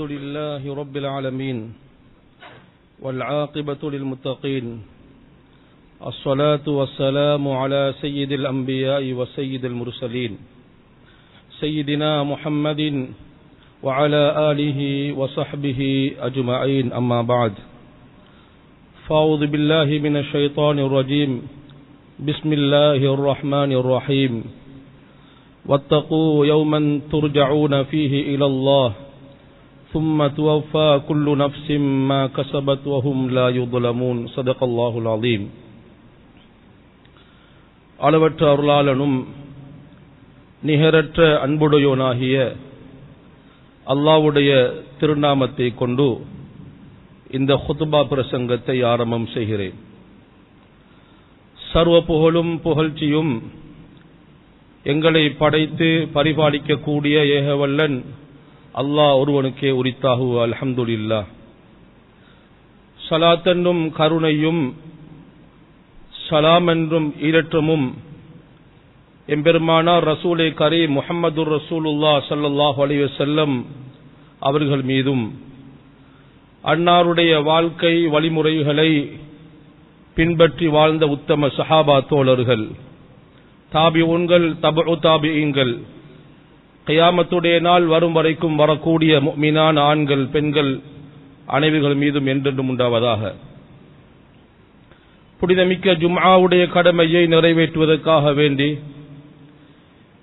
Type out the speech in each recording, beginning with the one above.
الحمد لله رب العالمين والعاقبة للمتقين الصلاة والسلام على سيد الأنبياء وسيد المرسلين سيدنا محمد وعلى آله وصحبه أجمعين أما بعد فأعوذ بالله من الشيطان الرجيم بسم الله الرحمن الرحيم واتقوا يوما ترجعون فيه إلى الله ثم توفى كل نفس ما كسبت وهم لا يظلمون صدق الله العظيم அளவற்ற அருளாளனும் நிகரற்ற அன்புடையோனாகிய அல்லாவுடைய திருநாமத்தை கொண்டு இந்த ஹுதுபா பிரசங்கத்தை ஆரம்பம் செய்கிறேன் சர்வ புகழும் புகழ்ச்சியும் எங்களை படைத்து பரிபாலிக்கக்கூடிய ஏகவல்லன் அல்லாஹ் ஒருவனுக்கே உரித்தாகு அல்ஹம்துலில்லா சலாத்தென்றும் கருணையும் சலாம் என்றும் ஈரற்றமும் எம்பெருமானார் ரசூலை கரீ முஹம்மது ரசூலுல்லா சல்லாஹ் அலைஹி செல்லம் அவர்கள் மீதும் அன்னாருடைய வாழ்க்கை வழிமுறைகளை பின்பற்றி வாழ்ந்த உத்தம சஹாபா தோழர்கள் தாபி உண்கள் தபு தாபியுங்கள் கயாமத்துடைய நாள் வரும் வரைக்கும் வரக்கூடிய மீனான ஆண்கள் பெண்கள் அனைவர்கள் மீதும் என்றென்றும் உண்டாவதாக. புனிதமிக்க ஜும்ஆவுடைய கடமையை நிறைவேற்றுவதற்காக வேண்டி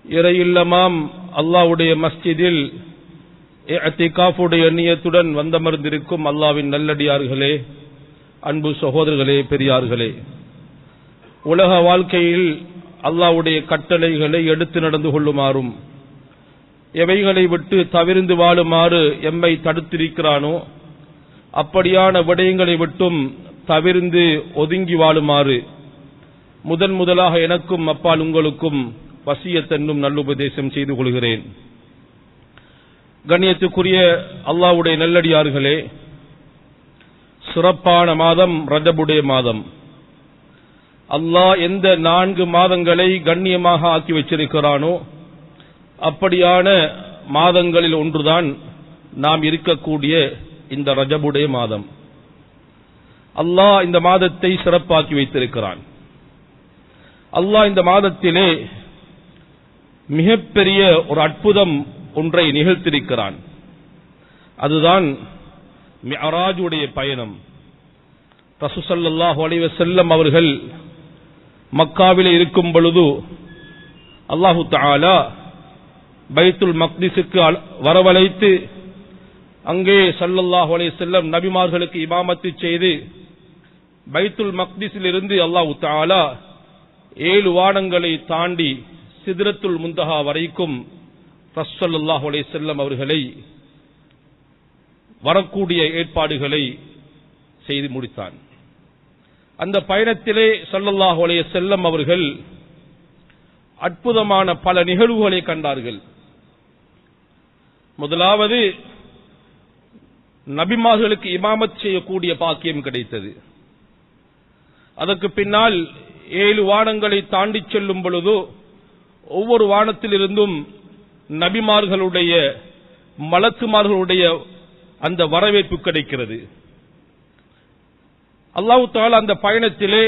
இறையில்லமாம் அல்லாவுடைய மஸ்ஜிதில் அத்திகாஃபுடைய எண்ணியத்துடன் வந்தமர்ந்திருக்கும் அல்லாவின் நல்லடியார்களே அன்பு சகோதரர்களே பெரியார்களே. உலக வாழ்க்கையில் அல்லாவுடைய கட்டளைகளை எடுத்து நடந்து கொள்ளுமாறும் எவைகளை விட்டு தவிர்ந்து வாழுமாறு எம்மை தடுத்திருக்கிறானோ அப்படியான விடயங்களை விட்டும் தவிர்ந்து ஒதுங்கி வாழுமாறு. முதன் முதலாக எனக்கும் அப்பால் உங்களுக்கும் வசியத்தென்னும் நல்லுபதேசம் செய்து கொள்கிறேன். கண்ணியத்துக்குரிய அல்லாவுடைய நல்லடியார்களே சிறப்பான மாதம் ரஜபுடைய மாதம். அல்லாஹ் எந்த நான்கு மாதங்களை கண்ணியமாக ஆக்கி வச்சிருக்கிறானோ அப்படியான மாதங்களில் ஒன்றுதான் நாம் இருக்கக்கூடிய இந்த ரஜபுடைய மாதம். அல்லாஹ் இந்த மாதத்தை சிறப்பாக்கி வைத்திருக்கிறான். அல்லாஹ் இந்த மாதத்திலே மிகப்பெரிய ஒரு அற்புதம் ஒன்றை நிகழ்த்திருக்கிறான் அதுதான் மியராஜுடைய பயணம். ரசூசல்லாஹு அலைஹி செல்லம் அவர்கள் மக்காவிலே இருக்கும் பொழுது அல்லாஹு தாலா பைத்துல் மக்திசுக்கு வரவழைத்து அங்கே சல்லல்லாஹு அலே செல்லம் நபிமார்களுக்கு இமாமத்து செய்து பைத்துல் மக்திஸில் இருந்து அல்லாஹு தாலா ஏழு வானங்களை தாண்டி சிதறத்துல் முந்தஹா வரைக்கும் ரசல்லாஹ் அலே செல்லம் அவர்களை வரக்கூடிய ஏற்பாடுகளை செய்து முடித்தான். அந்த பயணத்திலே சல்லல்லாஹ் அலே செல்லம் அவர்கள் அற்புதமான பல நிகழ்வுகளை கண்டார்கள். முதலாவது நபிமார்களுக்கு இமாமத் செய்யக்கூடிய பாக்கியம் கிடைத்தது. அதற்கு பின்னால் ஏழு வானங்களை தாண்டி செல்லும் பொழுது ஒவ்வொரு வானத்திலிருந்தும் நபிமார்களுடைய மலக்குமார்களுடைய அந்த வரவேற்பு கிடைக்கிறது. அல்லாஹு தாலா அந்த பயணத்திலே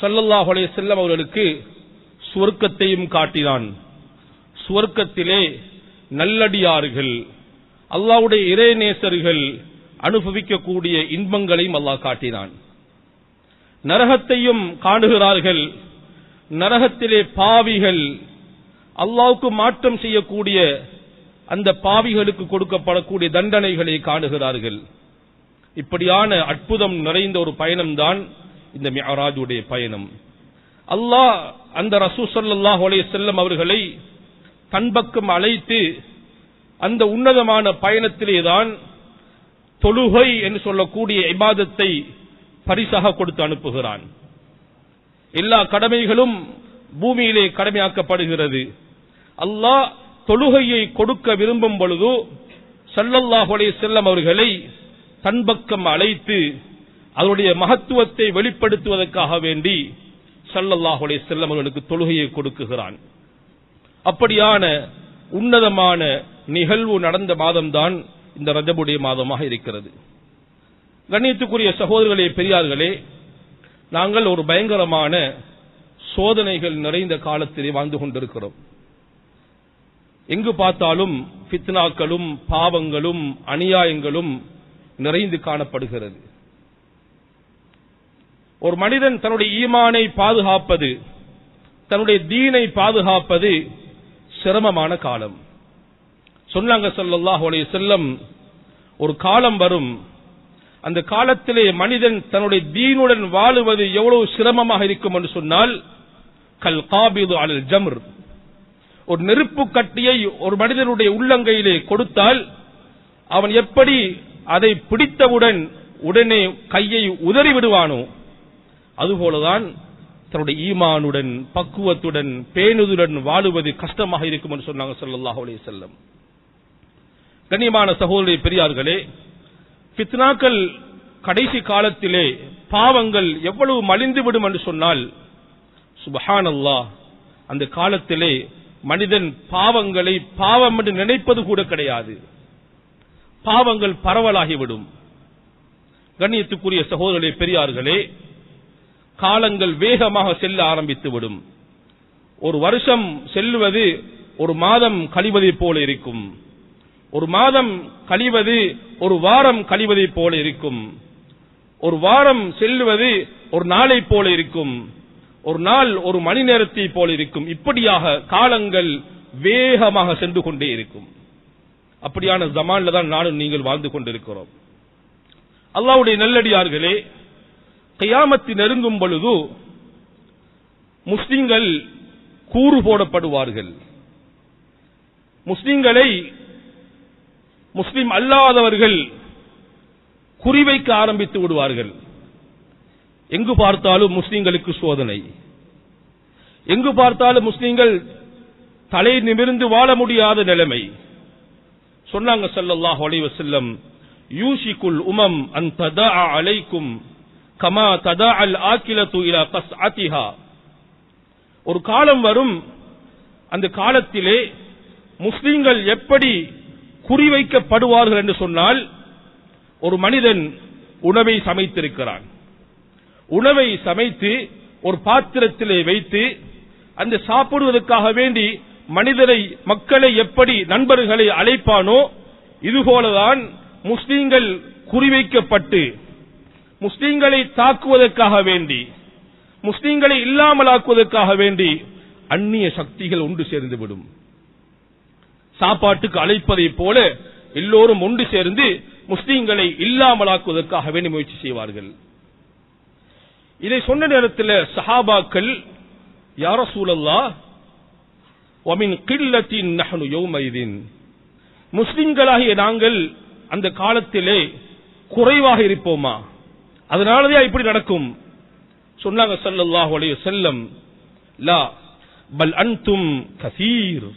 சல்லல்லாஹு செல்லம் அவர்களுக்கு சுவர்க்கத்தையும் காட்டினான். சுவர்க்கத்திலே நல்லடியார்கள் அல்லாவுடைய இறைநேசர்கள் அனுபவிக்கக்கூடிய இன்பங்களையும் அல்லாஹ் காட்டினான். நரகத்தையும் காணுகிறார்கள் நரகத்திலே பாவிகள் அல்லாவுக்கு மாற்றம் செய்யக்கூடிய அந்த பாவிகளுக்கு கொடுக்கப்படக்கூடிய தண்டனைகளை காணுகிறார்கள். இப்படியான அற்புதம் நிறைந்த ஒரு பயணம்தான் இந்த மியராஜுடைய பயணம். அல்லாஹ் அந்த ரசூ சல்லாஹ் செல்லம் அவர்களை கண்பக்கம் அழைத்து அந்த உன்னதமான பயணத்திலேதான் தொழுகை என்று சொல்லக்கூடிய இபாதத்தை பரிசாக கொடுத்து அனுப்புகிறான். எல்லா கடமைகளும் பூமியிலே கடமையாக்கப்படுகிறது. அல்லாஹ் தொழுகையை கொடுக்க விரும்பும் பொழுது சல்லல்லாஹுடைய செல்லம் அவர்களை தன்பக்கம் அழைத்து அதனுடைய மகத்துவத்தை வெளிப்படுத்துவதற்காக வேண்டி சல்லல்லாஹுடைய செல்லம் அவர்களுக்கு தொழுகையை கொடுக்குகிறான். அப்படியான உன்னதமான நிகழ்வு நடந்த மாதம்தான் இந்த ரஜபுடைய மாதமாக இருக்கிறது. கண்ணியத்துக்குரிய சகோதரர்களே பெரியார்களே நாங்கள் ஒரு பயங்கரமான சோதனைகள் நிறைந்த காலத்திலே வாழ்ந்து கொண்டிருக்கிறோம். எங்கு பார்த்தாலும் ஃபித்னாக்களும் பாவங்களும் அநியாயங்களும் நிறைந்து காணப்படுகிறது. ஒரு மனிதன் தன்னுடைய ஈமானை பாதுகாப்பது தன்னுடைய தீனை பாதுகாப்பது சிரமமான காலம். சொன்னாங்க ஸல்லல்லாஹு செல்லம் ஒரு காலம் வரும். அந்த காலத்திலே மனிதன் தன்னுடைய தீனுடன் வாழுவது எவ்வளவு சிரமமாக இருக்கும் என்று சொன்னால் கல் காபிது அலல் ஜம்ர். ஒரு நெருப்பு கட்டியை ஒரு மனிதனுடைய உள்ளங்கையிலே கொடுத்தால் அவன் எப்படி அதை பிடித்தவுடன் உடனே கையை உதறி விடுவானோ அதுபோலதான் தன்னுடைய ஈமானுடன் பக்குவத்துடன் பேணுதுடன் வாழுவது கஷ்டமாக இருக்கும் என்று சொன்னாங்க சொல்லல்லாஹ் அலைஹி செல்லம் கண்ணியமான சகோதரி பெரியார்களே பித்னாக்கள் கடைசி காலத்திலே பாவங்கள் எவ்வளவு மலிந்து விடும் என்று சொன்னால் சுபஹானல்லாஹ் அந்த காலத்திலே மனிதன் பாவங்களை பாவம் என்று நினைப்பது கூட கிடையாது. பாவங்கள் பரவலாகிவிடும். கண்ணியத்துக்குரிய சகோதரி பெரியார்களே காலங்கள் வேகமாக செல்ல ஆரம்பித்து விடும். ஒரு வருஷம் செல்லுவது ஒரு மாதம் கழிவதைப் போல இருக்கும். ஒரு மாதம் கழிவது ஒரு வாரம் கழிவதைப் போல இருக்கும். ஒரு வாரம் செல்வது ஒரு நாளை போல இருக்கும். ஒரு நாள் ஒரு மணி நேரத்தை போல இருக்கும். இப்படியாக காலங்கள் வேகமாக சென்று கொண்டே இருக்கும். அப்படியான ஜமான்ல தான் நானும் நீங்கள் வாழ்ந்து கொண்டிருக்கிறோம். அல்லாவுடைய நல்லடியார்களே கையாமத்து நெருங்கும் பொழுது முஸ்லிம்கள் கூறு போடப்படுவார்கள். முஸ்லிம்களை முஸ்லிம் அல்லாதவர்கள் குறிவைக்க ஆரம்பித்து விடுவார்கள். எங்கு பார்த்தாலும் முஸ்லிம்களுக்கு சோதனை. எங்கு பார்த்தாலும் முஸ்லிம்கள் தலை நிமிர்ந்து வாழ முடியாத நிலைமை. சொன்னாங்க சல்லாஹ் அலைஹி யூசிக்குள் உமம் அந்த அலைக்கும் கமா ததா அல் ஆக்கிலத்து இலா கஸ்அத்திஹா. ஒரு காலம் வரும் அந்த காலத்திலே முஸ்லிம்கள் எப்படி குறிவைக்கப்படுவார்கள் என்று சொன்னால் ஒரு மனிதன் உணவை சமைத்திருக்கிறான். உணவை சமைத்து ஒரு பாத்திரத்திலே வைத்து அந்த சாப்பிடுவதற்காக வேண்டி மனிதரை மக்களை எப்படி நண்பர்களை அழைப்பானோ இதுபோலதான் முஸ்லீம்கள் குறிவைக்கப்பட்டு முஸ்லீம்களை தாக்குவதற்காக வேண்டி முஸ்லீம்களை இல்லாமலாக்குவதற்காக வேண்டி அந்நிய சக்திகள் ஒன்று சேர்ந்து விடும் சாப்பாட்டுக்கு அழைப்பதைப் போல எல்லோரும் ஒன்று சேர்ந்து முஸ்லீம்களை இல்லாமலாக்குவதற்காக வேண்டி முயற்சி செய்வார்கள். இதை சொன்ன நேரத்தில் சஹாபாக்கள் யார சூழல்லா ஒமின் கில்லத்தின் நகனு யோமைதின். முஸ்லிம்களாகிய நாங்கள் அந்த காலத்திலே குறைவாக இருப்போமா? அதனாலதான் இப்படி நடக்கும். சொன்னாங்க ஸல்லல்லாஹு அலைஹி செல்லம் லா பல் அன்தும் கசீர்.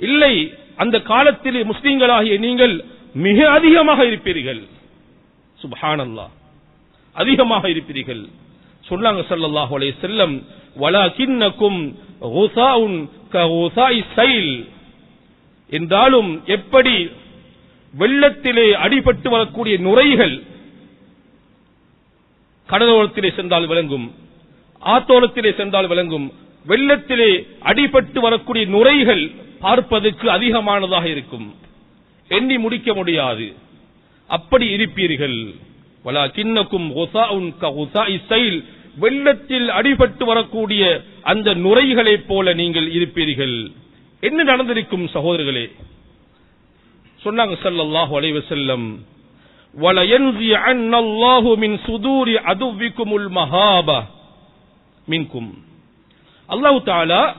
இல்லை அந்த காலத்திலே முஸ்லீம்களாகிய நீங்கள் மிக அதிகமாக இருப்பீர்கள். சுபஹானல்லா அதிகமாக இருப்பீர்கள். சொன்னாங்க ஸல்லல்லாஹு அலைஹி செல்லம் வலா கிண்ணக்கும் என்றாலும் எப்படி வெள்ளத்திலே அடிபட்டு வரக்கூடிய நுரைகள் கடலோரத்திலே சென்றால் விளங்கும் ஆத்தோரத்திலே சென்றால் விளங்கும் வெள்ளத்திலே அடிபட்டு வரக்கூடிய நுரைகள் பார்ப்பதற்கு அதிகமானதாக இருக்கும். எண்ணி முடிக்க முடியாது. அப்படி இருப்பீர்கள். வலா கிண்ணக்கும் வெள்ளத்தில் அடிபட்டு வரக்கூடிய அந்த நுரைகளைப் போல நீங்கள் இருப்பீர்கள். என்ன நடந்திருக்கும் சகோதரர்களே? சொன்னாங்க ஸல்லல்லாஹு செல்லம் வஸல்லம் வலயன்சி அன்னல்லாஹு மின் சுதூரி அதுவிக்குமுல் மஹாபா மின்கும் அல்லாஹ் தாலா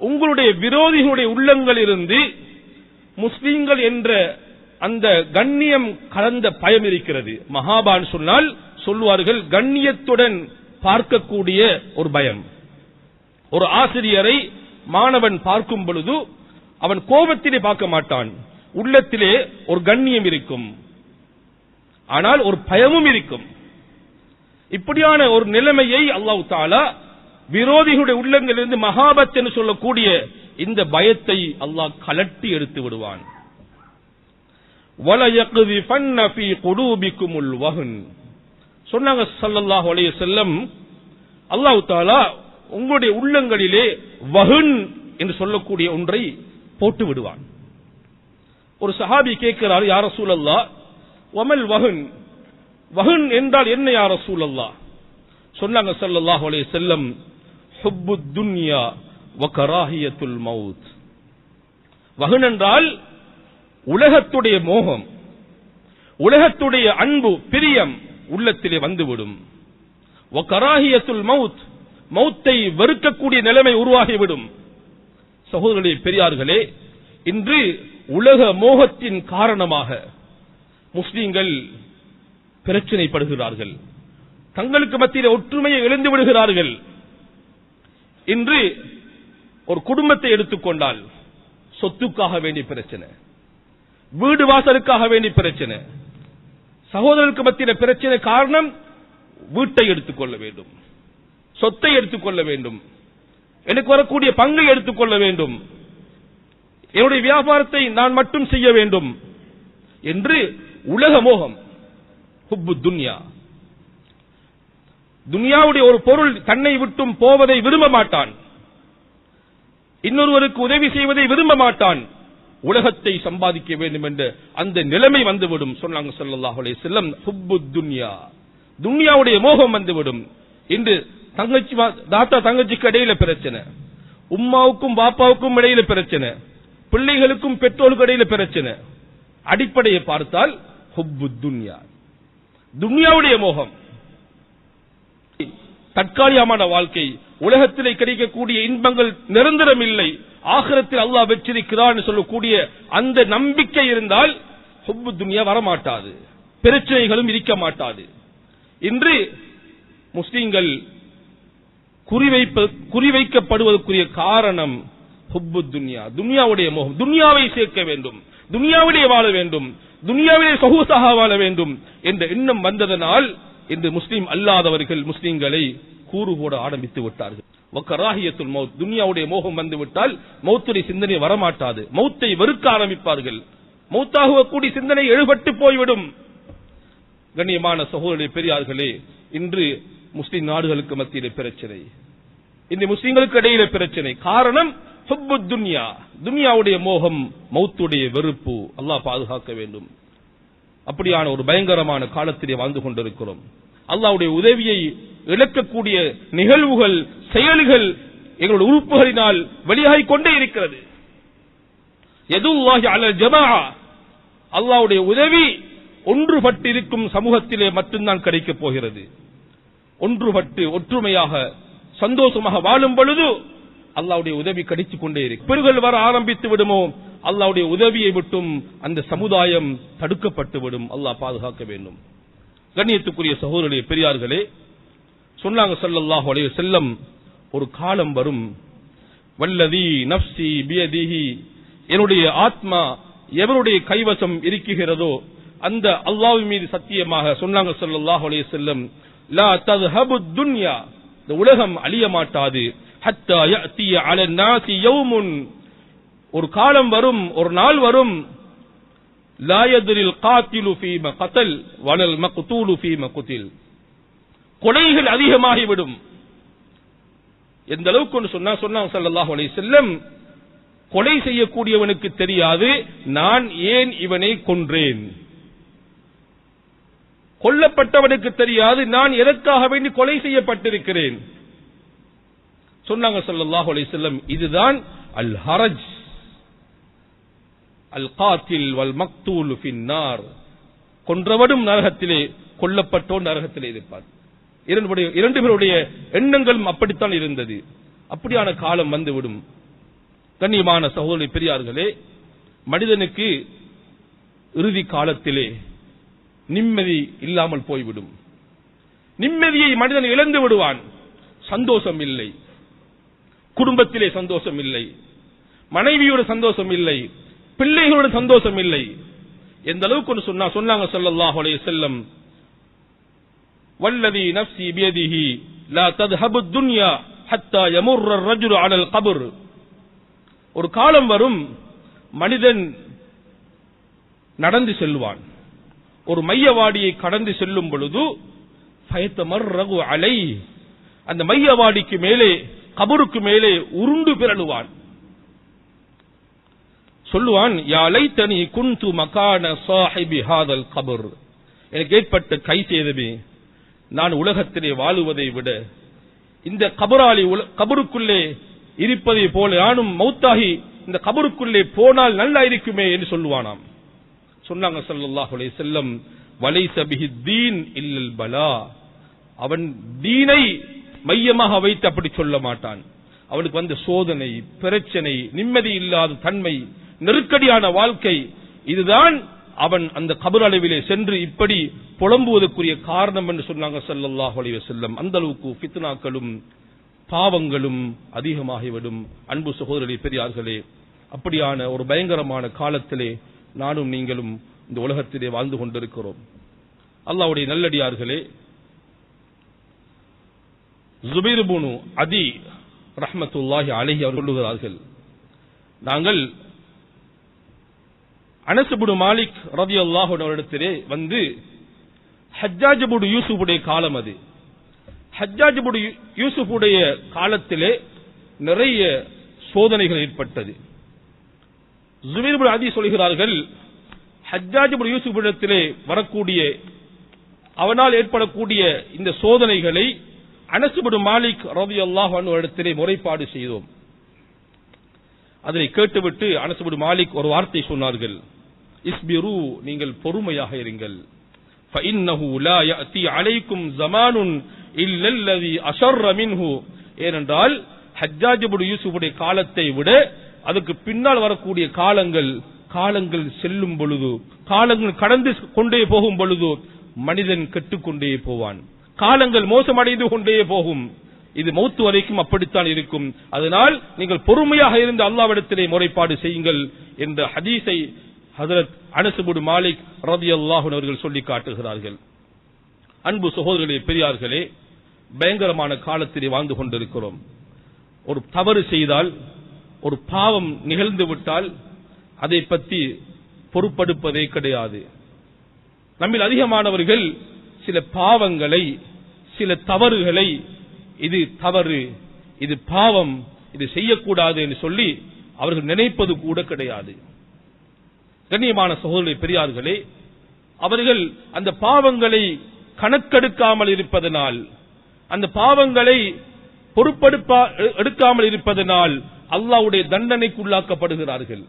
உங்களுடைய விரோதிகளுடைய உள்ளங்களிலிருந்து முஸ்லீம்கள் என்ற அந்த கண்ணியம் கலந்த பயம் இருக்கிறது. மகாபான் சொன்னால் சொல்லுவார்கள் கண்ணியத்துடன் பார்க்கக்கூடிய ஒரு பயம். ஒரு ஆசிரியரை மாணவன் பார்க்கும் பொழுது அவன் கோபத்திலே பார்க்க மாட்டான். உள்ளத்திலே ஒரு கண்ணியம் இருக்கும். ஆனால் ஒரு பயமும் இருக்கும். இப்படியான ஒரு நிலைமையை அல்லாஹு தாலா விரோதிகளுடைய உள்ளங்களிலிருந்து மகாபத் என்று சொல்லக்கூடிய இந்த பயத்தை அல்லாஹ் கலட்டி எடுத்து விடுவான். வலயகுதி கொடுக்கும் உள் வகுன் சொன்னாங்க சல்லாஹ் அலைய செல்லம் அல்லாஹு தாலா உங்களுடைய உள்ளங்களிலே வகுன் என்று சொல்லக்கூடிய ஒன்றை போட்டு விடுவான். ஒரு சஹாபி கேட்கிறார் யார சூழல்லா ஒமல் வகுன். வகுன் என்றால் என்ன யார சூழல்லா சொன்னாங்க ஸல்லல்லாஹு அலைஹி செல்லம் ஹுப்பு துன்யா வகராஹியத்துல் மவுத். வகுன் என்றால் உலகத்துடைய மோகம் உலகத்துடைய அன்பு பிரியம் உள்ளத்திலே வந்துவிடும். வ மவுத் மௌத்தை வெறுக்கக்கூடிய நிலைமை உருவாகிவிடும். சகோதரர்களே பெரியார்களே இன்று உலக மோகத்தின் காரணமாக முஸ்லீம்கள் பிரச்சனைப்படுகிறார்கள். தங்களுக்கு மத்தியில் ஒற்றுமையை இழந்து விடுகிறார்கள். இன்று ஒரு குடும்பத்தை எடுத்துக்கொண்டால் சொத்துக்காக வேண்டிய பிரச்சனை வீடு வாசலுக்காக வேண்டிய பிரச்சனை சகோதரருக்கு மத்தியில் பிரச்சனை காரணம் வீட்டை எடுத்துக்கொள்ள வேண்டும் சொத்தை எடுத்துக்கொள்ள வேண்டும் எனக்கு வரக்கூடிய பங்கை எடுத்துக்கொள்ள வேண்டும் என்னுடைய வியாபாரத்தை நான் மட்டும் செய்ய வேண்டும் என்று உலக மோகம். ஹுப்பு துன்யா. துன்யாவுடைய ஒரு பொருள் தன்னை விட்டும் போவதை விரும்ப மாட்டான். இன்னொருவருக்கு உதவி செய்வதை விரும்ப மாட்டான். உலகத்தை சம்பாதிக்க வேண்டும் என்று அந்த நிலைமை வந்துவிடும் சொன்னாங்க ஸல்லல்லாஹு அலைஹி ஹுப்பு துன்யா. துன்யாவுடைய மோகம் வந்துவிடும். இன்று தங்கச்சி வா- தாத்தா தங்கச்சிக்கு இடையில பிரச்சனை. உம்மாவுக்கும் பாப்பாவுக்கும் இடையில பிரச்சனை. பிள்ளைகளுக்கும் பெற்றோருக்கு இடையில பிரச்சனை. அடிப்படையை பார்த்தால் துன்யா. துன்யாவுடைய மோகம். தற்காலிகமான வாழ்க்கை. உலகத்திலே கிடைக்கக்கூடிய இன்பங்கள் நிரந்தரம் இல்லை ஆகிரத்தில் அல்லாஹ் வெற்றிருக்கிறான் சொல்லக்கூடிய அந்த நம்பிக்கை இருந்தால் ஹுப்பு துன்யா வரமாட்டாது. பிரச்சனைகளும் இருக்க மாட்டாது. இன்று முஸ்லிம்கள் குறிவைப்ப குறிவைக்கப்படுவதற்குரிய காரணம் ஹுப்பு துன்யா. துன்யாவுடைய மோகம். துன்யாவை சேர்க்க வேண்டும். துன்யாவிலே வாழ வேண்டும். துன்யாவிலே சொகுசாக வாழ வேண்டும் என்ற எண்ணம் வந்ததனால் இந்த முஸ்லீம் அல்லாதவர்கள் முஸ்லீம்களை கூறு போட ஆரம்பித்து விட்டார்கள். வக்கராகியத்துல் மௌத் துன்யாவுடைய மோகம் வந்துவிட்டால் மௌத்துடைய சிந்தனை வரமாட்டாது. மௌத்தை வெறுக்க ஆரம்பிப்பார்கள். மௌத்தாக கூடி சிந்தனை எழுபட்டு போய்விடும். கண்ணியமான சகோதரர்களே பெரியார்களே இன்று முஸ்லிம் நாடுகளுக்கு மத்தியிலே பிரச்சனை. இந்த முஸ்லிம்களுக்கு இடையிலே பிரச்சனை. காரணம் துன்யா. துன்யாவுடைய மோகம் மௌத்துடைய வெறுப்பு. அல்லாஹ் பாதுகாக்க வேண்டும். அப்படியான ஒரு பயங்கரமான காலத்திலே வாழ்ந்து கொண்டிருக்கிறோம். அல்லாஹ்வுடைய உதவியை இழக்கக்கூடிய நிகழ்வுகள் செயல்கள் எங்களுடைய உறுப்புகளினால் வெளியாகிக் கொண்டே இருக்கிறது. எதுவாகி அல ஜமா அல்லாஹ்வுடைய உதவி ஒன்றுபட்டிருக்கும் சமூகத்திலே மட்டும்தான் கிடைக்கப் போகிறது. ஒன்றுபட்டு ஒற்றுமையாக சந்தோஷமாக வாழும் பொழுது அல்லாவுடைய உதவி கடித்துக் கொண்டே இருக்கு. பெருகள் வர ஆரம்பித்து விடுமோ? அல்லாவுடைய உதவியை விட்டும் அந்த சமுதாயம் தடுக்கப்பட்டு விடும். அல்லாஹ் பாதுகாக்க வேண்டும். கண்ணியத்துக்குரிய சகோதரருடைய பெரியார்களே சொன்னாங்க சல்லாஹ் அலைய செல்லம் ஒரு காலம் வரும். வல்லதி நப்சி பியதிஹி என்னுடைய ஆத்மா எவருடைய கைவசம் இருக்குகிறதோ அந்த அல்லாவின் மீது சத்தியமாக சொன்னாங்க சொல்லாஹ் அலைய செல்லம் லா தது துன்யா இந்த உலகம் அழிய மாட்டாது. ஒரு காலம் வரும் ஒரு நாள் வரும். கொலைகள் அதிகமாகிவிடும். எந்த அளவுக்கு ஒன்று சொன்னா சொன்னாங்க ஸல்லல்லாஹு செல்லம் கொலை செய்யக்கூடியவனுக்கு தெரியாது நான் ஏன் இவனை கொன்றேன்? கொல்லப்பட்டவனுக்கு தெரியாது நான் எதற்காக வேண்டி கொலை செய்யப்பட்டிருக்கிறேன்? சொன்னாங்க ஸல்லல்லாஹு அலி செல்லம் இதுதான் அல் ஹரஜ் அல் காத்தில் வல் மக்தூல் ஃபின்னார் நரகத்திலே கொல்லப்பட்டோன் நரகத்திலே இருப்பார் இரண்டு பேருடைய எண்ணங்களும் அப்படித்தான் இருந்தது. அப்படியான காலம் வந்துவிடும். கண்ணியமான சகோதரி பெரியார்களே மனிதனுக்கு இறுதி காலத்திலே நிம்மதி இல்லாமல் போய்விடும். நிம்மதியை மனிதன் இழந்து விடுவான். சந்தோஷம் இல்லை. குடும்பத்திலே சந்தோஷம் இல்லை மனைவியோட சந்தோஷம் இல்லை பிள்ளைகளோட சந்தோஷம் இல்லை எந்த அளவுக்கு சொன்னா சொன்னாங்க சல்லாஹ் அலைய செல்லம் வல்லதி நப்சி பியதிஹி லா தத்ஹபு துன்யா ஹத்தா யமுர் கபர். ஒரு காலம் வரும் மனிதன் நடந்து செல்வான். ஒரு மையவாடியை கடந்து செல்லும் பொழுது பயத்தமர் ரகு அலை. அந்த மையவாடிக்கு மேலே கபருக்கு மேலே உருண்டு பிறழுவான். சொல்லுவான் யாலை தனி குந்து மகான சாஹிபி ஹாதல் கபர். எனக்கு ஏற்பட்ட கை செய்தமே நான் உலகத்திலே வாழுவதை விட இந்த கபராளி உல- கபருக்குள்ளே இருப்பதை போல நானும் மௌத்தாகி இந்த கபருக்குள்ளே போனால் நல்லா இருக்குமே என்று சொல்லுவானாம். சொன்னாங்க ஸல்லல்லாஹு அலைஹி வலை வலைஸ தீன் இல்லல் பலா. அவன் தீனை மையமாக வைத்து அப்படி சொல்ல மாட்டான். அவனுக்கு வந்த சோதனை பிரச்சனை நிம்மதி இல்லாத தன்மை நெருக்கடியான வாழ்க்கை இதுதான் அவன் அந்த கபர் அளவிலே சென்று இப்படி புலம்புவதற்குரிய காரணம் என்று சொன்னாங்க ஸல்லல்லாஹு அலைஹி வஸல்லம். அந்த அளவுக்கு பித்னாக்களும் பாவங்களும் அதிகமாகிவிடும். அன்பு சகோதரர்களே பெரியார்களே அப்படியான ஒரு பயங்கரமான காலத்திலே நானும் நீங்களும் இந்த உலகத்திலே வாழ்ந்து கொண்டிருக்கிறோம். அல்லாவுடைய நல்லடியார்களே ஜுபைர் புனு அதி ரஹமத்துல்லாஹி அலஹி அவர் சொல்லுகிறார்கள். நாங்கள் அனசுபுடு மாலிக் ரதி அல்லாஹுடத்திலே வந்து ஹஜ்ஜாஜபுடு யூசுஃபுடைய காலம் அது. ஹஜ்ஜாஜபுடு யூசுஃபுடைய காலத்திலே நிறைய சோதனைகள் ஏற்பட்டது. ஜுபீர்புல் அதி சொல்கிறார்கள் ஹஜ்ஜாஜபுடு யூசுஃபிடத்திலே வரக்கூடிய அவனால் ஏற்படக்கூடிய இந்த சோதனைகளை அனசுபடு மாலிக் ரவி அல்லாஹ் இடத்திலே முறைப்பாடு செய்தோம். அதனை கேட்டுவிட்டு அனசுபடு மாலிக் ஒரு வார்த்தை சொன்னார்கள். இஸ்பிரு நீங்கள் பொறுமையாக இருங்கள். அலைக்கும் ஜமானுன் இல்லல்லதி அஷர் மின்ஹு. ஏனென்றால் ஹஜ்ஜாஜிபுடு யூசுஃபுடைய காலத்தை விட அதுக்கு பின்னால் வரக்கூடிய காலங்கள் காலங்கள் செல்லும் பொழுது காலங்கள் கடந்து கொண்டே போகும் பொழுது மனிதன் கெட்டுக்கொண்டே போவான். காலங்கள் மோசமடைந்து கொண்டே போகும். இது மௌத்து வரைக்கும் அப்படித்தான் இருக்கும். அதனால் நீங்கள் பொறுமையாக இருந்து அல்லாவிடத்திலே முறைப்பாடு செய்யுங்கள் என்ற ஹதீஸை ஹதரத் அனசுபுடு மாலிக் ரதி அல்லாஹூன் அவர்கள் சொல்லி காட்டுகிறார்கள். அன்பு சகோதரர்களே பெரியார்களே பயங்கரமான காலத்திலே வாழ்ந்து கொண்டிருக்கிறோம். ஒரு தவறு செய்தால் ஒரு பாவம் நிகழ்ந்து விட்டால் அதை பற்றி பொறுப்படுப்பதே கிடையாது. நம்மில் அதிகமானவர்கள் சில பாவங்களை சில தவறுகளை இது தவறு இது பாவம் இது செய்யக்கூடாது என்று சொல்லி அவர்கள் நினைப்பது கூட கிடையாது. கண்ணியமான சகோதரி பெரியார்களே அவர்கள் அந்த பாவங்களை கணக்கெடுக்காமல் இருப்பதனால் அந்த பாவங்களை பொறுப்படுப்பா எடுக்காமல் இருப்பதனால் அல்லாவுடைய தண்டனைக்கு உள்ளாக்கப்படுகிறார்கள்.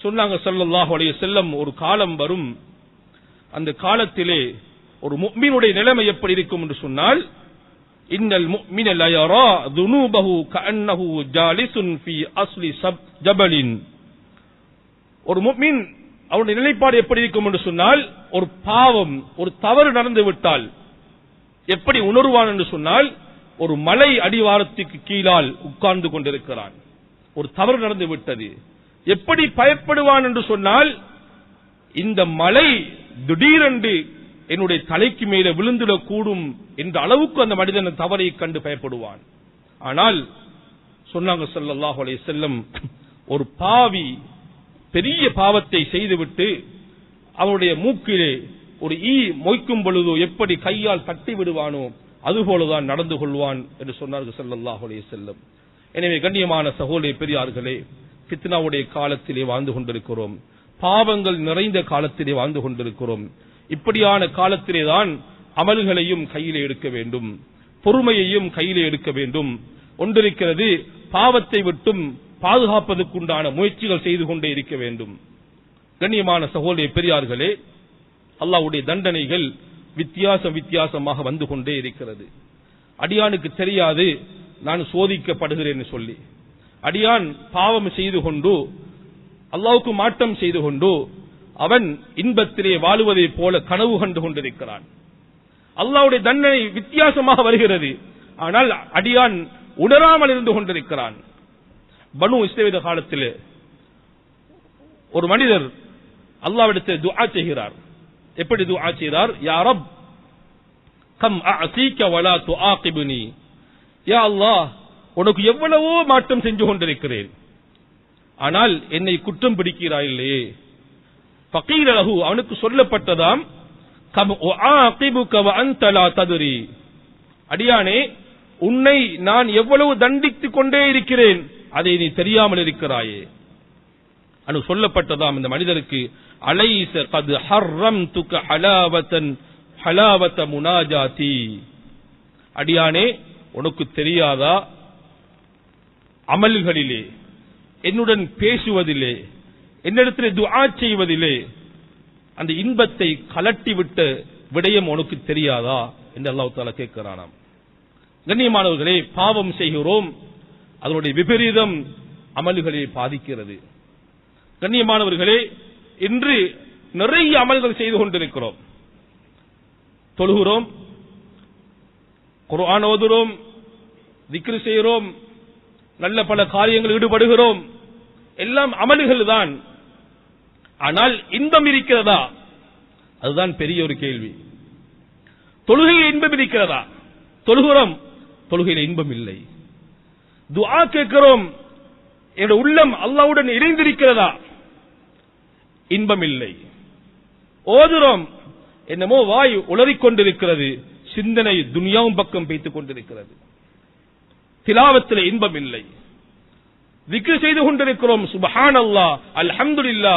சொன்னாங்க ஸல்லல்லாஹு செல்லம் ஒரு காலம் வரும் அந்த காலத்திலே ஒரு முக்மீனுடைய நிலைமை எப்படி இருக்கும் என்று சொன்னால் இன்னல் முக்மின லயரா துனூபஹு கஅன்னஹு ஜாலிசுன் ஃபீ அஸ்லி ஜபலின். ஒரு முக்மின் அவருடைய நிலைப்பாடு எப்படி இருக்கும் என்று சொன்னால் ஒரு பாவம் ஒரு தவறு நடந்து விட்டால் எப்படி உணர்வான் என்று சொன்னால் ஒரு மலை அடிவாரத்துக்கு கீழால் உட்கார்ந்து கொண்டிருக்கிறான். ஒரு தவறு நடந்து விட்டது. எப்படி பயப்படுவான் என்று சொன்னால் இந்த மலை திடீரென்று என்னுடைய தலைக்கு மேலே விழுந்திடக்கூடும் என்ற அளவுக்கு அந்த மனிதன் தவறை கண்டு பயப்படுவான். ஆனால் சொன்னாங்க ஸல்லல்லாஹு அலே செல்லம் ஒரு பாவி பெரிய பாவத்தை செய்துவிட்டு அவனுடைய மூக்கிலே ஒரு ஈ மொய்க்கும் பொழுதோ எப்படி கையால் தட்டி விடுவானோ அதுபோலதான் நடந்து கொள்வான் என்று சொன்னார்கள் ஸல்லல்லாஹு அலே செல்லம் எனவே கண்ணியமான சகோதரி பெரியார்களே ஃபித்னாவுடைய காலத்திலே வாழ்ந்து கொண்டிருக்கிறோம். பாவங்கள் நிறைந்த காலத்திலே வாழ்ந்து கொண்டிருக்கிறோம். இப்படியான காலத்திலே தான் அமல்களையும் கையிலே எடுக்க வேண்டும். பொறுமையையும் கையிலே எடுக்க வேண்டும். ஒன்றிருக்கிறது பாவத்தை விட்டும் பாதுகாப்பதற்குண்டான முயற்சிகள் செய்து கொண்டே இருக்க வேண்டும். கண்ணியமான சகோதரிய பெரியார்களே அல்லாவுடைய தண்டனைகள் வித்தியாசம் வித்தியாசமாக வந்து கொண்டே இருக்கிறது. அடியானுக்கு தெரியாது நான் சோதிக்கப்படுகிறேன் சொல்லி. அடியான் பாவம் செய்து கொண்டு அல்லாவுக்கு மாற்றம் செய்து கொண்டு அவன் இன்பத்திலே வாழுவதைப் போல கனவு கண்டு கொண்டிருக்கிறான். அல்லாவுடைய தண்டனை வித்தியாசமாக வருகிறது. ஆனால் அடியான் உணராமல் இருந்து கொண்டிருக்கிறான். பனு இஸ்ரவேல காலத்தில் ஒரு மனிதர் அல்லாவிடத்தில் துஆ செய்கிறார். எப்படி துஆ செய்கிறார் யா ரப் கம் அசீக்க வலா துஆகிபுனி. யா அல்லாஹ் உனக்கு எவ்வளவோ மாற்றம் செஞ்சு கொண்டிருக்கிறேன். ஆனால் என்னை குற்றம் பிடிக்கிறாயில்லையே இல்லையே அலகு அவனுக்கு சொல்லப்பட்டதாம் கம் அடியானே உன்னை நான் எவ்வளவு தண்டித்துக் கொண்டே இருக்கிறேன் அதை நீ தெரியாமல் இருக்கிறாயே. அனு சொல்லப்பட்டதாம் இந்த மனிதருக்கு அலைச கது ஹர்ரம் துக்க ஹலாவத்தன் ஹலாவத்த முனாஜாதி. அடியானே உனக்கு தெரியாதா? அமல்களிலே. என்னுடன் பேசுவதிலே என்னிடத்தில் துஆ செய்வதிலே அந்த இன்பத்தை கலட்டிவிட்ட விடயம் உனக்கு தெரியாதா? என்று அல்லாஹ் தாலா கேட்கிறானாம். கண்ணியமானவர்களே பாவம் செய்கிறோம். அதனுடைய விபரீதம் அமல்களை பாதிக்கிறது. கண்ணியமானவர்களே இன்று நிறைய அமல்கள் செய்து கொண்டிருக்கிறோம். தொழுகிறோம் குரான் ஓதுகிறோம் திக்ரு செய்கிறோம் நல்ல பல காரியங்கள் ஈடுபடுகிறோம். எல்லாம் அமல்கள் தான். ஆனால் இன்பம் இருக்கிறதா? அதுதான் பெரிய ஒரு கேள்வி. தொழுகையில் இன்பம் இருக்கிறதா? தொழுகிறோம் தொழுகையில் இன்பம் இல்லை. துஆ கேட்கிறோம் என்னோட உள்ளம் அல்லாவுடன் இணைந்திருக்கிறதா? இன்பம் இல்லை. ஓதுறோம் என்னமோ வாய் உளறிக் கொண்டிருக்கிறது சிந்தனை துனியாவும் பக்கம் வைத்துக் கொண்டிருக்கிறது. திலாவத்தில் இன்பம் இல்லை. திக்ரு செய்து கொண்டிருக்கிறோம். சுபஹான் அல்லா அல்ஹம்துலில்லா.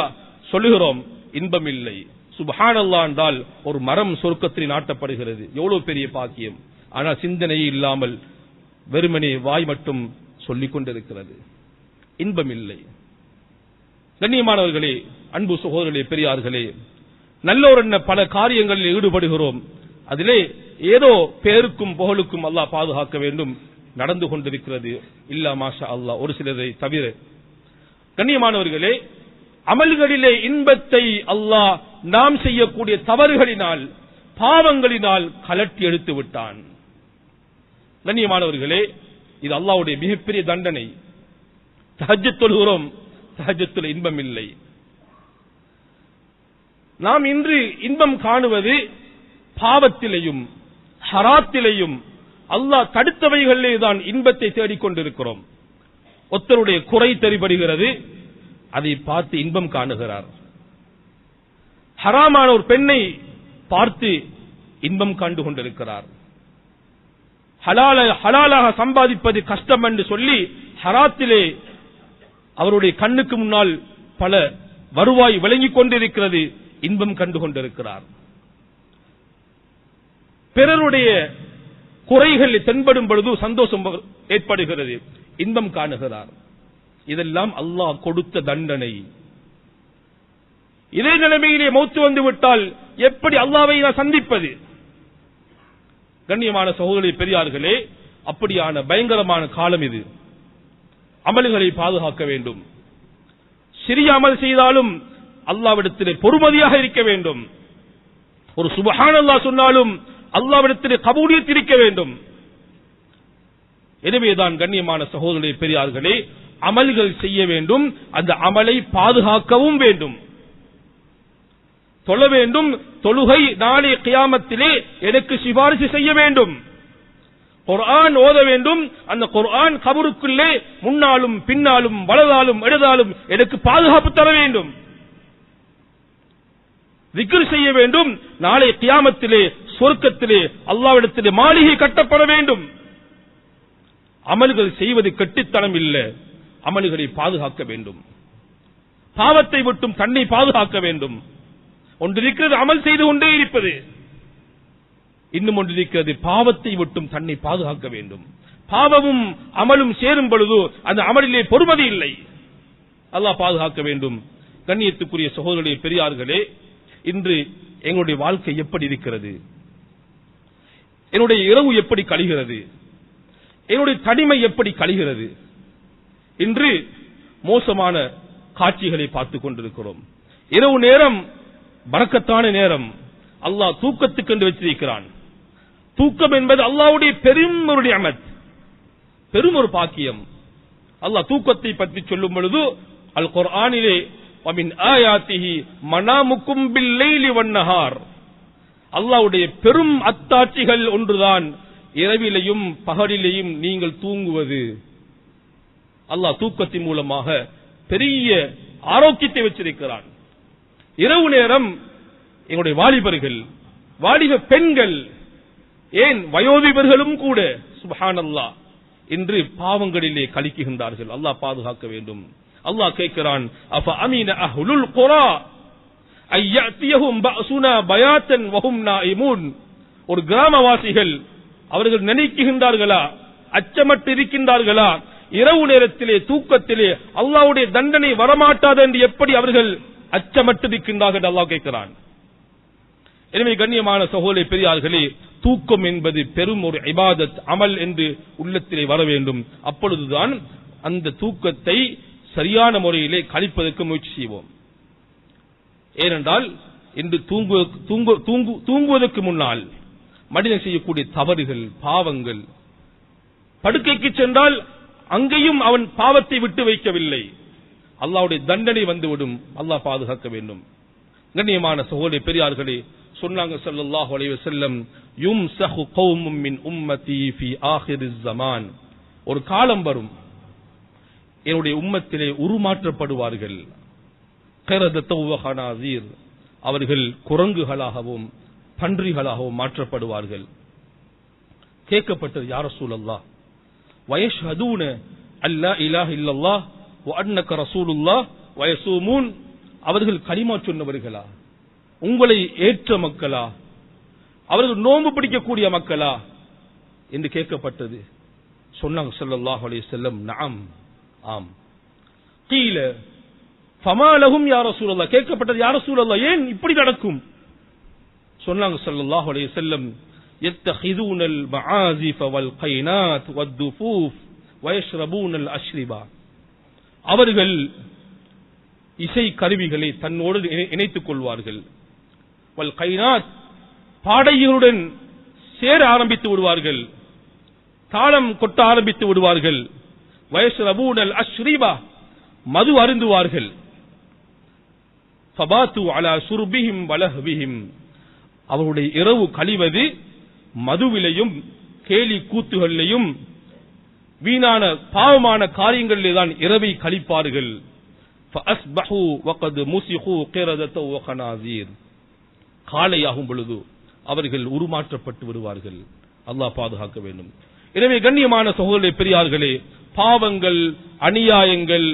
சொல்லுகிறோம் இன்பம் இல்லை சுபஹான் அல்லா என்றால் ஒரு மரம் சொர்க்கத்தில் நாட்டப்படுகிறது. எவ்வளவு பெரிய பாக்கியம். ஆனால் சிந்தனையே இல்லாமல் வெறுமனே வாய் மட்டும் சொல்லிக் கொண்டிருக்கிறது. இன்பம் இல்லை கண்ணியமானவர்களே அன்பு சகோதரர்களே பெரியார்களே நல்லோர் என்ன பல காரியங்களில் ஈடுபடுகிறோம். அதிலே ஏதோ பேருக்கும் புகழுக்கும் அல்லாஹ் பாதுகாக்க வேண்டும். நடந்து கொண்டிருக்கிறது. இல்லா மாஷா அல்லாஹ். ஒரு சிலரை தவிர. கண்ணியமானவர்களே அமல்களிலே இன்பத்தை அல்லாஹ் நாம் செய்யக்கூடிய தவறுகளினால் பாவங்களினால் கலட்டி எடுத்து விட்டான். கண்ணியமானவர்களே இது அல்லாவுடைய மிகப்பெரிய தண்டனை. தஹஜ்ஜத் தொழுகிறோம் தஹஜத்தில் இன்பம் இல்லை. நாம் இன்று இன்பம் காணுவது பாவத்திலையும் ஹராத்திலையும் அல்லாஹ் தடுத்தவைகளிலே தான் இன்பத்தை தேடிக்கொண்டிருக்கிறோம். ஒருத்தருடைய குறை தெரிபடுகிறது அதை பார்த்து இன்பம் காணுகிறார். ஹராமான ஒரு பெண்ணை பார்த்து இன்பம் கண்டு கொண்டிருக்கிறார். ஹலால ஹலாலாக சம்பாதிப்பது கஷ்டம் என்று சொல்லி ஹராத்திலே அவருடைய கண்ணுக்கு முன்னால் பல வருவாய் விளங்கிக் கொண்டிருக்கிறது இன்பம் கண்டு கொண்டிருக்கிறார். பிறருடைய குறைகள் தென்படும் பொழுது சந்தோஷம் ஏற்படுகிறது. இன்பம் காணுகிறார். இதெல்லாம் அல்லாஹ் கொடுத்த தண்டனை. இதே நிலைமையிலே மௌத்து வந்து விட்டால் எப்படி அல்லாவை நான் சந்திப்பது? கண்ணியமான சகோதரி பெரியார்களே அப்படியான பயங்கரமான காலம் இது. அமல்களை பாதுகாக்க வேண்டும். சிறிய அமல் செய்தாலும் அல்லாவிடத்திலே பொறுமதியாக இருக்க வேண்டும். ஒரு சுபஹான் அல்லாஹ் சொன்னாலும் அல்லாவிடத்தில் கபூலியத்திருக்க வேண்டும். எனவேதான் கண்ணியமான சகோதரி பெரியார்களே அமல்கள் செய்ய வேண்டும் அந்த அமலை பாதுகாக்கவும் வேண்டும். தொழ வேண்டும் தொழுகை நாளை கியாமத்திலே எனக்கு சிபாரிசு செய்ய வேண்டும். குர்ஆன் ஓத வேண்டும் அந்த குர்ஆன் கபருக்குள்ளே முன்னாலும் பின்னாலும் வலதாலும் இடதாலும் எனக்கு பாதுகாப்பு தர வேண்டும். திக்ர் செய்ய வேண்டும் நாளை கியாமத்திலே சொர்க்கத்திலே அல்லாவிடத்திலே மாளிகை கட்டப்பட வேண்டும். அமல்கள் செய்வது கெட்டித்தனம் இல்லை. அமல்களை பாதுகாக்க வேண்டும். பாவத்தை விட்டும் தன்னை பாதுகாக்க வேண்டும். ஒன்றிருக்கிறது அமல் செய்து கொண்டே இருப்பது. இன்னும் ஒன்று இருக்கிறது பாவத்தை விட்டும் தன்னை பாதுகாக்க வேண்டும். பாவமும் அமலும் சேரும் பொழுது அந்த அமலிலே பொறுமதி இல்லை. அல்லாஹ் பாதுகாக்க வேண்டும். கண்ணியத்துக்குரிய சகோதரர்களே பெரியார்களே இன்று எங்களுடைய வாழ்க்கை எப்படி இருக்கிறது? என்னுடைய இரவு எப்படி கழிகிறது? என்னுடைய தனிமை எப்படி கழிகிறது? இன்று மோசமான காட்சிகளை பார்த்துக் கொண்டிருக்கிறோம். இரவு நேரம் பறக்கத்தான நேரம். அல்லாஹ் தூக்கத்துக்கு என்று வச்சிருக்கிறான். தூக்கம் என்பது அல்லாவுடைய பெரும் ஒரு அமத் பெரும் ஒரு பாக்கியம். அல்லாஹ் தூக்கத்தை பற்றி சொல்லும் பொழுது அல் குர்ஆனிலே வமின் மனாமுக்கும் பில்லைலி வன்னஹார் அல்லாவுடைய பெரும் அத்தாட்சிகள் ஒன்றுதான். இரவிலையும் பகலிலையும் நீங்கள் தூங்குவது. அல்லாஹ் தூக்கத்தின் மூலமாக பெரிய ஆரோக்கியத்தை வச்சிருக்கிறான். இரவு நேரம் எங்களுடைய வாலிபர்கள் வாலிப பெண்கள் ஏன் வயோதிபர்களும் கூட சுபஹானல்லாஹ் இன்று பாவங்களிலே கழிக்குகின்றார்கள் அல்லாஹ் பாதுகாக்க வேண்டும். அல்லாஹ் கேட்கிறான் அஃப அமீன அஹ்லுல் குரா? ஒரு கிராமவாசிகள் அவர்கள் நினைக்குகின்றார்களா? அச்சமட்டு இருக்கின்றார்களா இரவு நேரத்திலே தூக்கத்திலே அல்லாவுடைய தண்டனை வரமாட்டாது என்று எப்படி அவர்கள் அச்சமட்டு இருக்கின்றார்கள் அல்லா அல்லாஹ் கேட்கிறான். எனவே கண்ணியமான சகோதரி பெரியார்களே தூக்கம் என்பது பெரும் ஒரு இபாதத் அமல் என்று உள்ளத்திலே வர வேண்டும். அப்பொழுதுதான் அந்த தூக்கத்தை சரியான முறையிலே கழிப்பதற்கு முயற்சி செய்வோம். ஏனென்றால் இன்று தூங்கு- தூங்கு- தூங்குவதற்கு முன்னால் மனிதன் செய்யக்கூடிய தவறுகள் பாவங்கள் படுக்கைக்கு சென்றால் அங்கேயும் அவன் பாவத்தை விட்டு வைக்கவில்லை. அல்லாவுடைய தண்டனை வந்துவிடும். அல்லாஹ் பாதுகாக்க வேண்டும். கண்ணியமான சகோதரி பெரியார்களே சொன்னாங்க ஸல்லல்லாஹு அலைஹி வஸல்லம் யும்சஹு கௌமும் உம்மதி ஃபி ஆஹிரிஸ் ஜமான் ஒரு காலம் வரும். என்னுடைய உம்மத்திலே உருமாற்றப்படுவார்கள். அவர்கள் குரங்குகளாகவும் பன்றிகளாகவும் மாற்றப்படுவார்கள். கேட்கப்பட்டது யார் வயசு வயஷ்ஹதூன அல்லா இலாஹ் இல்லல்லா வ அன்னக வயசூமூன். அவர்கள் களிமா சொன்னவர்களா? உங்களை ஏற்ற மக்களா? அவர்கள் நோம்பு பிடிக்கக்கூடிய மக்களா? என்று கேட்கப்பட்டது. சொன்னாங்க ஸல்லல்லாஹு அலி செல்லம் நாம் ஆம். கீழ ஃபமாலஹும் யா ரசூலல்லாஹ் கேட்கப்பட்டது யா ரசூலல்லாஹ் ஏன் இப்படி நடக்கும் சொன்னாங்க ஸல்லல்லாஹு அலைஹி வஸல்லம் يتخذون المعازف والقينات والدفوف ويشربون الأشربة அவர்கள் இசை கருவிகளை தன்னோடு இணை- இணைத்துக் கொள்வார்கள் வல் கைனாத் பாடைகளுடன் சேர ஆரம்பித்து விடுவார்கள் தாளம் கொட்ட ஆரம்பித்து விடுவார்கள் வயசு ரபூனல் அஸ்ரீபா மது அருந்துவார்கள் சபாத்து அலா அவருடைய இரவு கழிவது மதுவிலையும் கேலி கூத்துகளிலையும் வீணான பாவமான காரியங்களிலே தான் இரவை கழிப்பார்கள். காலையாகும் பொழுது அவர்கள் உருமாற்றப்பட்டு வருவார்கள் அல்லாஹ் பாதுகாக்க வேண்டும். எனவே கண்ணியமான சகோதரர் பெரியார்களே பாவங்கள் அநியாயங்கள்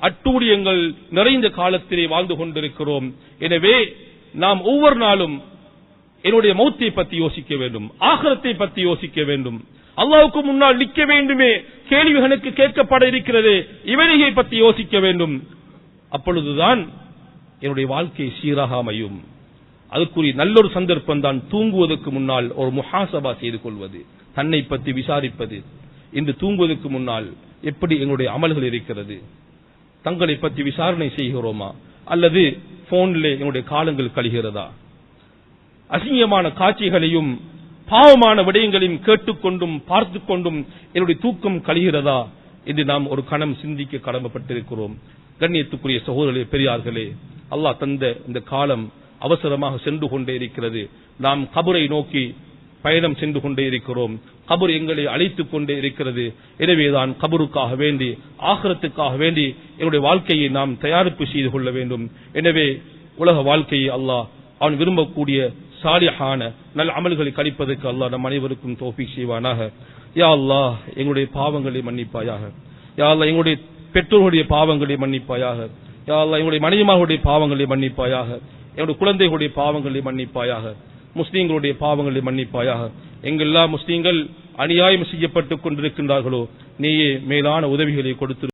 அட்டூழியங்கள் நிறைந்த காலத்திலே வாழ்ந்து கொண்டிருக்கிறோம். எனவே நாம் ஒவ்வொரு நாளும் என்னுடைய மௌத்தை பத்தி யோசிக்க வேண்டும். ஆகரத்தை பத்தி யோசிக்க வேண்டும். அல்லாவுக்கு முன்னால் நிற்க வேண்டுமே. கேள்விகளுக்கு கேட்கப்பட இருக்கிறது. இவனையை பத்தி யோசிக்க வேண்டும். அப்பொழுதுதான் என்னுடைய வாழ்க்கை சீராக அமையும். அதுக்குரிய நல்லொரு சந்தர்ப்பம் தான் தூங்குவதற்கு முன்னால் ஒரு முஹாசபா செய்து கொள்வது. தன்னை பற்றி விசாரிப்பது. இன்று தூங்குவதற்கு முன்னால் எப்படி எங்களுடைய அமல்கள் இருக்கிறது. தங்களை பற்றி விசாரணை செய்கிறோமா? அல்லது போன்ல என்னுடைய காலங்கள் கழிகிறதா? அசிங்கமான காட்சிகளையும் பாவமான விடயங்களையும் கேட்டுக்கொண்டும் பார்த்து கொண்டும் என்னுடைய தூக்கம் கழிகிறதா? என்று நாம் ஒரு கணம் சிந்திக்க கடமைப்பட்டிருக்கிறோம். கண்ணியத்துக்குரிய சகோதரர்களே பெரியார்களே அல்லாஹ் தந்த இந்த காலம் அவசரமாக சென்று கொண்டே இருக்கிறது. நாம் கபரை நோக்கி பயணம் சென்று கொண்டே இருக்கிறோம். கபர் எங்களை அழைத்துக் கொண்டே இருக்கிறது. எனவேதான் கபருக்காக வேண்டி ஆகரத்துக்காக வேண்டி என்னுடைய வாழ்க்கையை நாம் தயாரிப்பு செய்து கொள்ள வேண்டும். எனவே உலக வாழ்க்கையை அல்லாஹ் அவன் விரும்பக்கூடிய சாலிஹான நல்ல அமல்களை கழிப்பதற்கு அல்லாஹ் நம் அனைவருக்கும் தோப்பி செய்வானாக. யா அல்லாஹ் எங்களுடைய பாவங்களை மன்னிப்பாயாக. யா அல்லா எங்களுடைய பெற்றோர்களுடைய பாவங்களை மன்னிப்பாயாக. யா அல்லா எங்களுடைய மனைவிமார்களுடைய பாவங்களை மன்னிப்பாயாக. என்னுடைய குழந்தைகளுடைய பாவங்களை மன்னிப்பாயாக. முஸ்லீம்களுடைய பாவங்களை மன்னிப்பாயாக. எங்கெல்லாம் முஸ்லீம்கள் அநியாயம் செய்யப்பட்டுக் கொண்டிருக்கின்றார்களோ நீயே மேலான உதவிகளை கொடுத்து